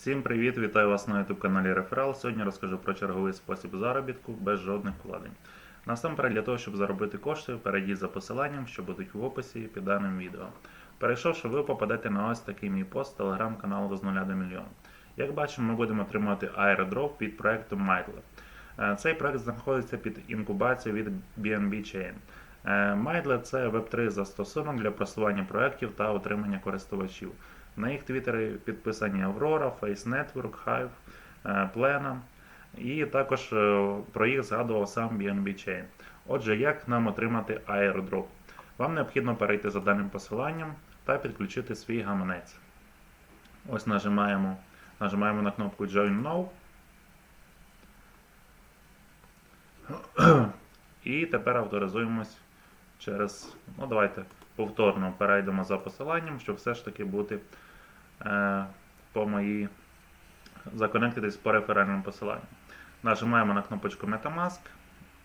Всім привіт! Вітаю вас на YouTube каналі Реферал. Сьогодні розкажу про черговий спосіб заробітку без жодних вкладень. Насамперед, для того, щоб заробити кошти, перейдіть за посиланням, що будуть в описі під даним відео. Перейшовши, ви попадете на ось такий мій пост телеграм-каналу з 0 до мільйона. Як бачимо, ми будемо отримувати airdrop під проектом Mindler. Е, Цей проект знаходиться під інкубацією від BNB Chain. Е, Mindler – це Web3 застосунок для просування проєктів та отримання користувачів. На їх твіттері підписані Aurora, Face Network, Hive, е, Plena. І також е, про їх згадував сам BNB Chain. Отже, як нам отримати airdrop? Вам необхідно перейти за даним посиланням та підключити свій гаманець. Ось нажимаємо, нажимаємо на кнопку Join Now. І тепер авторизуємось через. Ну, давайте повторно перейдемо за посиланням, щоб все ж таки бути по моїй законектитись по реферальному посиланню. Нажимаємо на кнопочку Metamask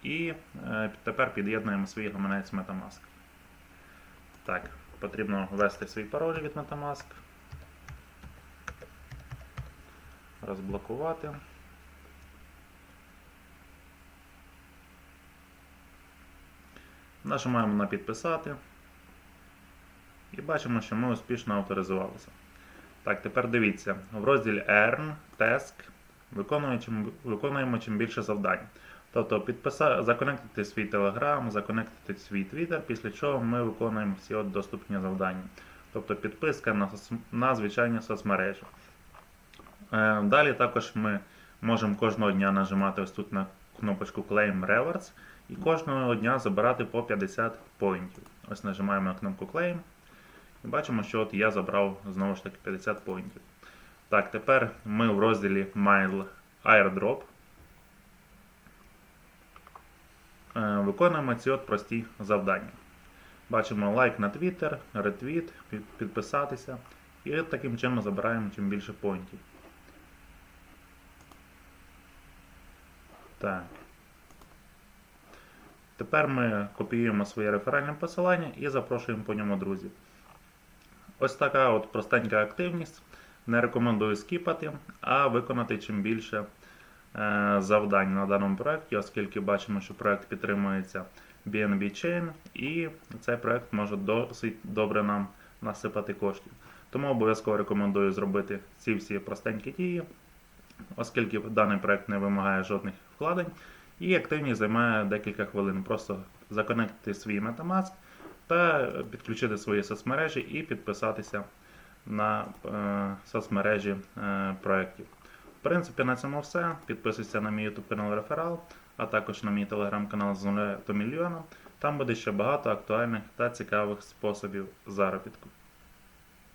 і е, тепер під'єднуємо свій гаманець Metamask. Так, потрібно ввести свій пароль від Metamask. Розблокувати. Нажимаємо на підписати. І бачимо, що ми успішно авторизувалися. Так, тепер дивіться, в розділі Earn, Task виконуємо чим, виконуємо чим більше завдань. Тобто підписа... законектити свій Telegram, законектити свій Twitter, після чого ми виконуємо всі от доступні завдання. Тобто підписка на, на звичайні соцмережі. Е, Далі також ми можемо кожного дня нажимати ось тут на кнопочку Claim Rewards і кожного дня забирати по 50 поінтів. Ось нажимаємо на кнопку Claim. І бачимо, що от я забрав знову ж таки 50 поінтів. Так, тепер ми в розділі Mile Airdrop е, виконуємо ці от прості завдання. Бачимо лайк на Twitter, ретвіт, підписатися. І таким чином забираємо чим більше поінтів. Так. Тепер ми копіюємо своє реферальне посилання і запрошуємо по ньому друзів. Ось така от простенька активність. Не рекомендую скіпати, а виконати чим більше е, завдань на даному проєкті, оскільки бачимо, що проєкт підтримується BNB Chain, і цей проєкт може досить добре нам насипати коштів. Тому обов'язково рекомендую зробити ці всі простенькі дії, оскільки даний проєкт не вимагає жодних вкладень, і активність займає декілька хвилин. Просто законектити свій Metamask та підключити свої соцмережі і підписатися на е, соцмережі е, проєктів. В принципі, на цьому все. Підписуйся на мій YouTube канал Реферал, а також на мій телеграм-канал з 0 до мільйона. Там буде ще багато актуальних та цікавих способів заробітку.